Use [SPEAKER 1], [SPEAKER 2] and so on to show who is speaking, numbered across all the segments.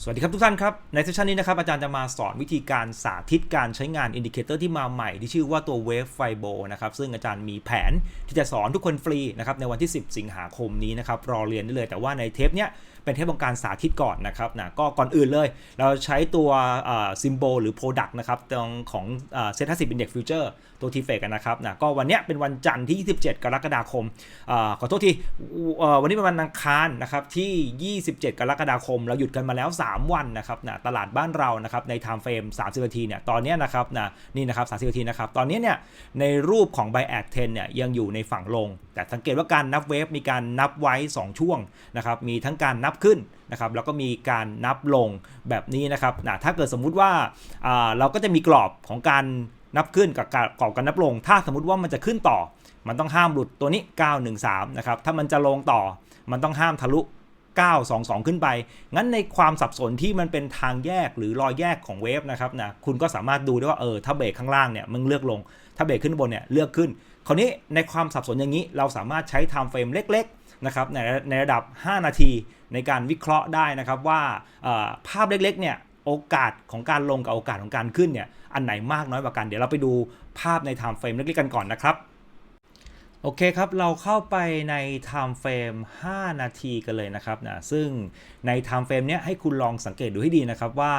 [SPEAKER 1] สวัสดีครับทุกท่านครับ ในเซสชันนี้นะครับอาจารย์จะมาสอนวิธีการสาธิตการใช้งานอินดิเคเตอร์ที่มาใหม่ที่ชื่อว่าตัว Wave Fibo นะครับ ซึ่งอาจารย์มีแผนที่จะสอนทุกคนฟรีนะครับในวันที่ 10 สิงหาคมนี้นะครับ รอเรียนได้เลยแต่ว่าในเทปเนี้ย เป็นเทปของการสาธิตก่อนนะครับนะก็ก่อนอื่นเลย เราใช้ตัวซิมโบลหรือ Product นะครับตรงของเซ็ตห้าสิบ Index Future ตัวทีเฟกันนะครับนะก็วันเนี้ยเป็นวันจันทร์ที่ 27 กรกฎาคมอขอโทษทีวันนี้เป็นวันอังคารนะครับที่ 27 กรกฎาคม เราหยุดกันมาแล้ว 3 วันนะครับนะตลาดบ้านเรานะครับใน time frame 30 นาทีเนี่ยตอนเนี้ยนะครับนะนี่นะครับ 30 นาทีนะครับตอนนี้เนี่ยในรูปของ Buy at 10เนี่ยยังอยู่ในฝั่งลง แต่สังเกตว่าการนับเวฟมีการนับไว้ 2 ช่วงนะครับมีทั้งการนับขึ้นนะครับแล้วก็มีการนับลงแบบนี้นะครับนะถ้าเกิดสมมุติว่าอ่าเราก็จะมีกรอบของการนับขึ้นกับกรอบการนับลง ถ้าสมมติว่ามันจะขึ้นต่อ มันต้องห้ามหลุดตัวนี้ 913 นะครับ ถ้ามันจะลงต่อ มันต้องห้ามทะลุ 922 ขึ้นไป งั้นในความสับสนที่มันเป็นทางแยกหรือรอยแยกของเวฟนะครับนะ คุณก็สามารถดูได้ว่าเออ ถ้าเบรกข้างล่างเนี่ยมันเลือกลง ถ้าเบรกขึ้นบนเนี่ยเลือกขึ้น คราวนี้ในความสับสนอย่างนี้เราสามารถใช้ time frame เล็กๆนะครับในในระดับ 5 นาทีในการวิเคราะห์ได้นะครับว่าภาพเล็กๆเนี่ยโอกาสของการลงกับโอกาสของการขึ้นเนี่ยอันไหนมากน้อยกว่ากัน เดี๋ยวเราไปดูภาพใน time frame เล็กๆกันก่อนนะครับ โอเคครับ เราเข้าไปใน time frame 5 นาทีกันเลยนะครับนะซึ่งใน time frame เนี้ยให้คุณลองสังเกตดูให้ดีนะครับว่า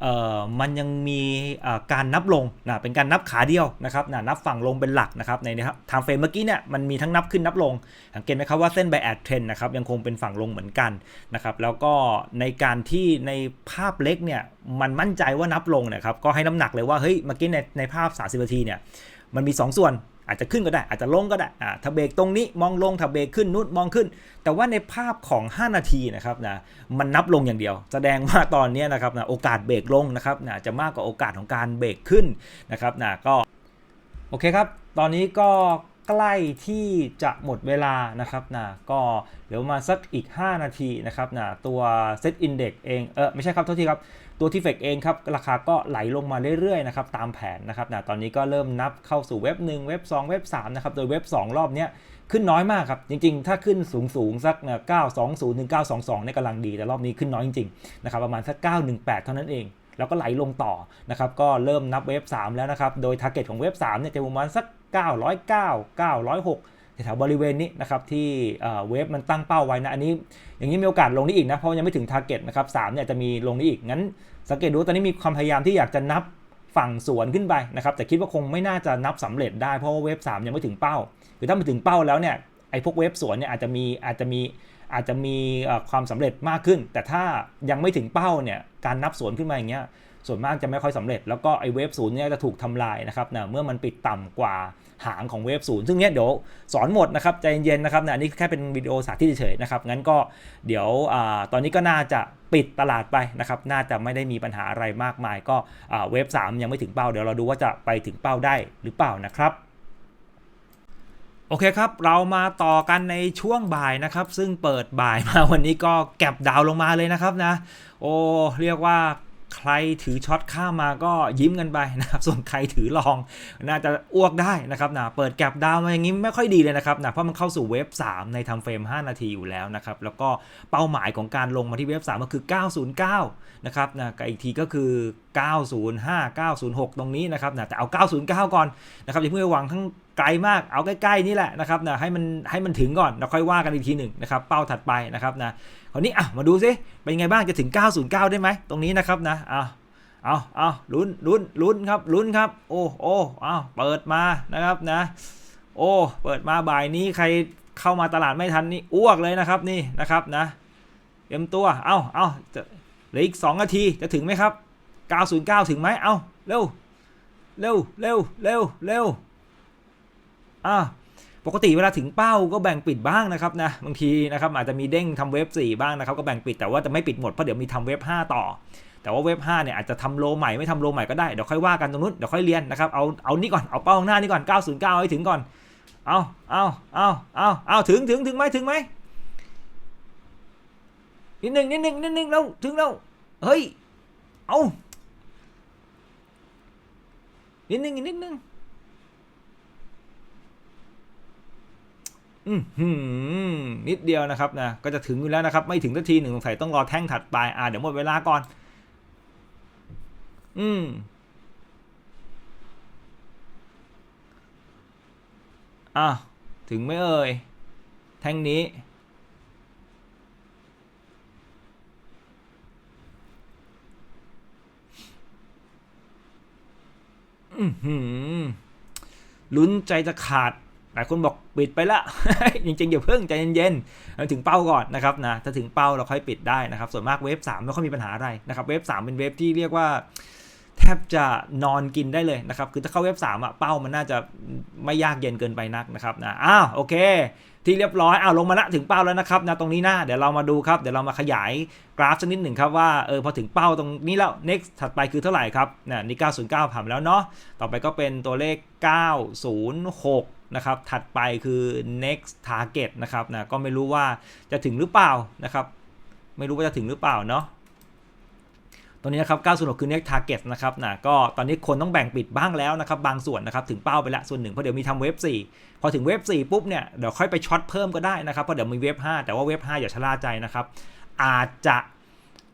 [SPEAKER 1] เอ่อมันยังมีการนับลงนะเป็นการนับขาเดียวนะครับนะนับฝั่งลงเป็นหลักนะครับใน time frame เมื่อกี้เนี่ยมันมีทั้งนับขึ้นนับลง สังเกตไหมครับว่าเส้น by at trend นะครับยังคงเป็นฝั่งลงเหมือนกันนะครับแล้วก็ในการที่ในภาพเล็กเนี่ยมันมั่นใจว่านับลงนะครับก็ให้น้ำหนักเลยว่าเฮ้ยเมื่อกี้ในในภาพ 30นาทีเนี่ยมันมี 2 ส่วน อาจจะขึ้นก็ได้อาจจะลงก็ได้อ่าถ้าเบรกตรงนี้มองลงถ้าเบรกขึ้นนู้นมองขึ้น แต่ว่าในภาพของ 5 นาทีนะครับนะมันนับลงอย่างเดียว แสดงว่าตอนนี้นะครับนะโอกาสเบรกลงนะครับนะจะมากกว่าโอกาสของการเบรกขึ้นนะครับนะก็โอเคครับ ตอนนี้ก็ ใกล้ที่จะหมดเวลานะครับนะก็เดี๋ยวมาสักอีก 5 นาทีนะครับนะตัว Set Index เองเออไม่ใช่ครับโทษทีครับตัวที่เฟกเองครับราคาก็ไหลลงมาเรื่อยๆนะครับตามแผนนะครับนะตอนนี้ก็เริ่มนับเข้าสู่เว็บ 1 เว็บ 2 เว็บ3นะครับโดยเว็บ 2 รอบนี้ขึ้นน้อยมากครับ จริง ๆ ถ้าขึ้นสูงสูงสัก 920ถึง922เนี่ยกำลังดีแต่รอบนี้ขึ้นน้อยจริงๆนะครับประมาณสัก 918 เท่านั้นเองแล้วก็ไหลลงต่อนะครับก็เริ่มนับเว็บ 3 แล้วนะครับ โดยทาร์เก็ตของเว็บ3เนี่ยจะประมาณสัก 909 906แถวบริเวณนี้นะครับที่เวฟมันตั้งเป้าไว้นะอันนี้อย่างนี้มีโอกาสลงได้อีกนะเพราะยังไม่ถึงทาร์เก็ตนะครับสเนี่ยจะมีลงได้อีกงั้น สังเกตดูตอนนี้มีความพยายามที่อยากจะนับฝั่งสวนขึ้นไปนะครับแต่คิดว่าคงไม่น่าจะนับสำเร็จได้เพราะว่าเวฟ3ยังไม่ถึงเป้าคือถ้ามาถึงเป้าแล้วเนี่ยไอ้พวกเวฟสวนเนี่ยอาจจะมีอาจจะมีอาจจะมีความสำเร็จมากขึ้น แต่ถ้ายังไม่ถึงเป้าเนี่ยการนับสวนขึ้นมาอย่างเงี้ย ส่วนมากจะไม่ค่อยสำเร็จ แล้วก็ไอ้เวฟศูนย์เนี่ยจะถูกทำลายนะครับนะเมื่อมันปิดต่ำกว่าหางของเวฟศูนย์ซึ่งเนี้ยเดี๋ยวสอนหมดนะครับใจเย็นๆนะครับนะนี่แค่เป็นวิดีโอสาธิตเฉยๆนะครับงั้นก็เดี๋ยวอตอนนี้ก็น่าจะปิดตลาดไปนะครับน่าจะไม่ได้มีปัญหาอะไรมากมาย ก็เวฟ3ยังไม่ถึงเป้าเดี๋ยวเราดูว่าจะไปถึงเป้าได้หรือเปล่านะครับโอเคครับ เรามาต่อกันในช่วงบ่ายนะครับ ซึ่งเปิดบ่ายมาวันนี้ก็แก็บดาวลงมาเลยนะครับนะ โอ้ เรียกว่า ใครถือช็อตข้ามมาก็ยิ้มกันไปนะครับ ส่วนใครถือลองน่าจะอ้วกได้นะครับนะเปิดแก็บดาวมาอย่างนี้ไม่ค่อยดีเลยนะครับนะเพราะมันเข้าสู่เว็บ3ในทำเฟรม 5 นาทีอยู่แล้วนะครับ แล้วก็เป้าหมายของการลงมาที่เว็บ3ก็คือ 909 นะครับนะกับอีกทีก็คือ 905 906 ตรงนี้นะครับนะแต่เอา 909 ก่อนนะครับอย่าเพิ่งไปหวังทั้ง ไกลมากเอาใกล้ๆนี่แหละนะครับนะให้มันให้มันถึงก่อนแล้วค่อยว่ากันอีกทีหนึ่งนะครับเป้าถัดไปนะครับนะคราวนี้อะมาดูซิเป็นไงบ้างจะถึง 909 ได้ไหมตรงนี้นะครับนะเอาเอาเอาลุ้นลุ้นลุ้นครับลุ้นครับโอ้โอ้เอาเปิดมานะครับนะโอ้เปิดมาบ่ายนี้ใครเข้ามาตลาดไม่ทันนี่อ้วกเลยนะครับนี่นะครับนะเตรียมตัวเอาเอาจะเหลืออีก 2 นาทีจะถึงไหมครับ 909 ถึงไหมเอาเร็วเร็วเร็วเร็วเร็ว อ่าปกติเวลาถึงเป้าก็แบ่งปิดบ้างนะครับนะบางทีนะครับอาจจะมีเด้งทำเว็บ 4 บ้างนะครับก็แบ่งปิดแต่ว่าจะไม่ปิดหมดเพราะเดี๋ยวมีทำเว็บ 5 ต่อ แต่ว่าเว็บ 5 เนี่ยอาจจะทำโลใหม่ไม่ทำโลใหม่ก็ได้เดี๋ยวค่อยว่ากันตรงนู้นเดี๋ยวค่อยเรียนนะครับเอาเอานี่ก่อนเอาเป้าข้างหน้านี่ก่อน 909 ให้ถึงก่อนเอาเอาเอาเอาเอาถึงถึงถึงไหมถึงไหมนิดหนึ่งนิดหนึ่งนิดหนึ่งแล้วถึงแล้วเฮ้ยเอานิดหนึ่งนิดหนึ่ง อือหือ นิดเดียวนะครับนะก็จะถึงอยู่แล้วนะครับ ไม่ถึงนทีหนึ่งสงสัยต้องรอแท่งถัดไปอ่าเดี๋ยวหมดเวลาก่อน อืมอะถึงไม่เอ่ย แท่งนี้ อือหือลุ้นใจจะขาด ลายคนบอกปิดไปละ จริงๆอย่าเพิ่งใจเย็นๆถึงเป้าก่อนนะครับนะถ้าถึงเป้าเราค่อยปิดได้นะครับ ส่วนมากเวฟ3ไม่ค่อยมีปัญหาอะไรนะครับเวฟ3เป็นเวฟที่เรียกว่าแทบจะนอนกินได้เลยนะครับ คือถ้าเข้าเว็บ3อะเป้ามันน่าจะไม่ยากเย็นเกินไปนักนะครับนะอ้าวโอเค ที่เรียบร้อยอ้าวลงมาละถึงเป้าแล้วนะครับนะตรงนี้นะเดี๋ยวเรามาดูครับเดี๋ยวเรามาขยายกราฟสักนิดหนึ่งครับว่าเออพอถึงเป้าตรงนี้แล้ว next ถัดไปคือเท่าไหร่ครับนี่ยนี่909ผ่านแล้วเนาะต่อไปก็เป็นตัวเลข 906 นะครับ ถัดไปคือ next target นะครับนะก็ไม่รู้ว่าจะถึงหรือเปล่านะครับ ไม่รู้ว่าจะถึงหรือเปล่าเนาะตอนนี้นะครับ 906 คือ next target นะครับนะก็ตอนนี้คนต้องแบ่งปิดบ้างแล้วนะครับ บางส่วนนะครับ ถึงเป้าไปล้วส่วนหนึ่งเพราะเดี๋ยวมีทำเว็บ 4 พอถึงเว็บ 4 ปุ๊บเนี่ย เดี๋ยวค่อยไปช็อตเพิ่มก็ได้นะครับ เพราะเดี๋ยวมีเว็บ 5 แต่ว่าเว็บ 5 อย่าชะล่าใจนะครับ อาจจะ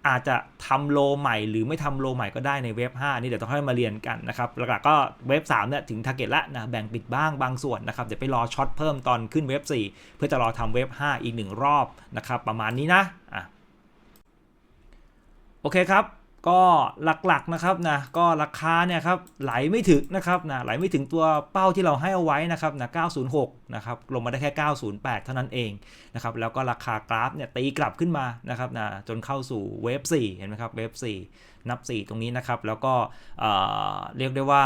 [SPEAKER 1] อาจจะทำโลใหม่หรือไม่ทำโลใหม่ก็ได้ในเว็บ5นี่เดี๋ยวต้องให้มาเรียนกันนะครับหลักๆก็เว็บ3เนี่ยถึงทาร์เก็ตละนะแบ่งปิดบ้างบางส่วนนะครับเดี๋ยวไปรอช็อตเพิ่มตอนขึ้นเว็บ 4 เพื่อจะรอทำเว็บ 5 อีกหนึ่งรอบนะครับประมาณนี้นะอะโอเคครับ ก็หลักๆนะครับนะก็ราคาเนี่ยครับไหลไม่ถึงนะครับนะไหลไม่ถึงตัวเป้าที่เราให้เอาไว้นะครับนะ906นะครับลงมาได้แค่ 908 เท่านั้นเองนะครับแล้วก็ราคากราฟเนี่ยตีกลับขึ้นมานะครับนะจนเข้าสู่เวฟ4เห็นไหมครับเวฟ4นับ 4 ตรงนี้นะครับแล้วก็เเรียกได้ว่า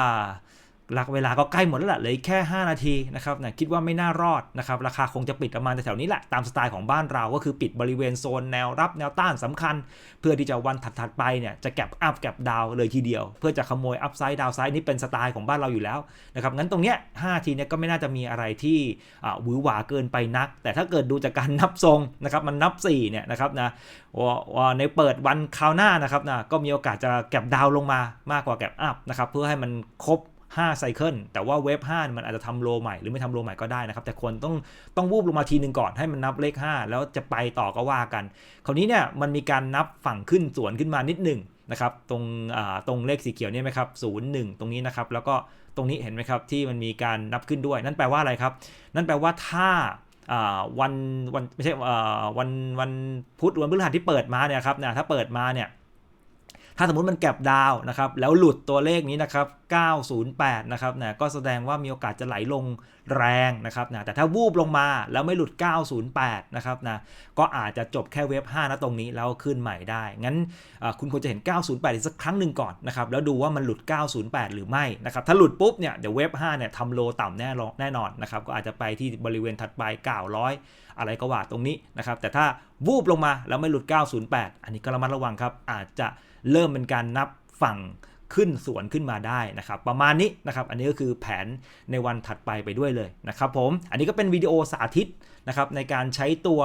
[SPEAKER 1] หลักเวลาก็ใกล้หมดแล้วแหละเหลือแค่ 5 นาทีนะครับนะคิดว่าไม่น่ารอดนะครับราคาคงจะปิดประมาณแถวๆนี้แหละตามสไตล์ของบ้านเราก็คือปิดบริเวณโซนแนวรับแนวต้านสำคัญ เพื่อที่จะวันถัดๆไปเนี่ยจะแก็บอัพแก็บดาวเลยทีเดียว เพื่อจะขโมยอัพไซด์ดาวไซด์นี่เป็นสไตล์ของบ้านเราอยู่แล้วนะครับงั้นตรงเนี้ย5ทีเนี่ยก็ไม่น่าจะมีอะไรที่อ่าหวือหวาเกินไปนัก แต่ถ้าเกิดดูจากการนับทรงนะครับมันนับ4เนี่ยนะครับนะว่าว่าในเปิดวันคราวหน้านะครับนะก็มีโอกาสจะแก็บดาวลงมามากกว่าแก็บอัพนะครับเพื่อให้มันครบ 5ไซเคิลแต่ว่าเว็บ5มันอาจจะทำโลใหม่หรือไม่ทำโลใหม่ก็ได้นะครับ แต่ควรต้องต้องวูบลงมาทีหนึ่งก่อนให้มันนับเลข 5 แล้วจะไปต่อก็ว่ากัน คราวนี้เนี่ยมันมีการนับฝั่งขึ้นสวนขึ้นมานิดหนึ่งนะครับตรงตรงเลขสีเขียวเนี่ยไหมครับศูนย์หนึ่งตรงนี้นะครับ แล้วก็ตรงนี้เห็นไหมครับที่มันมีการนับขึ้นด้วย นั่นแปลว่าอะไรครับ นั่นแปลว่าถ้าวันวันไม่ใช่วันวันพุธวันพฤหัสที่เปิดมาเนี่ยครับนะถ้าเปิดมาเนี่ย ถ้าสมมติมันแก็บดาวนะครับแล้วหลุดตัวเลขนี้นะครับ 908 นะครับนะก็แสดงว่ามีโอกาสจะไหลลงแรงนะครับนะแต่ถ้าวูบลงมาแล้วไม่หลุด 908 นะครับนะก็อาจจะจบแค่เว็บ 5 นะตรงนี้แล้วขึ้นใหม่ได้ งั้นคุณควรจะเห็น 908 อีกสักครั้งหนึ่งก่อนนะครับแล้วดูว่ามันหลุด 908 หรือไม่นะครับถ้าหลุดปุ๊บเนี่ยเดี๋ยวเว็บ 5 เนี่ยทำโลต่ำแน่แน่นอนนะครับก็อาจจะไปที่บริเวณถัดไป 900 อะไรก็ว่าตรงนี้นะครับแต่ถ้าวูบลงมาแล้วไม่หลุด 908 อันนี้ก็ระมัดระวังครับอาจจะ เริ่มเป็นการนับฝั่งขึ้นสวนขึ้นมาได้นะครับ ประมาณนี้นะครับ อันนี้ก็คือแผนในวันถัดไปไปด้วยเลยนะครับผม อันนี้ก็เป็นวิดีโอสาธิตนะครับในการใช้ตัว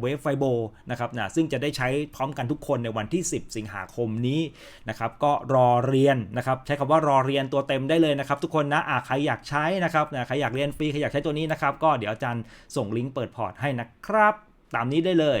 [SPEAKER 1] เวฟไฟโบนะครับนะซึ่งจะได้ใช้พร้อมกันทุกคนในวันที่ 10 สิงหาคมนี้นะครับ ก็รอเรียนนะครับ ใช้คำว่ารอเรียนตัวเต็มได้เลยนะครับ ทุกคนนะะใครอยากใช้นะครับนะใครอยากเรียนฟรีใครอยากใช้ตัวนี้นะครับ ก็เดี๋ยวอาจารย์ส่งลิงก์เปิดพอร์ตให้นะครับ ตามนี้ได้เลย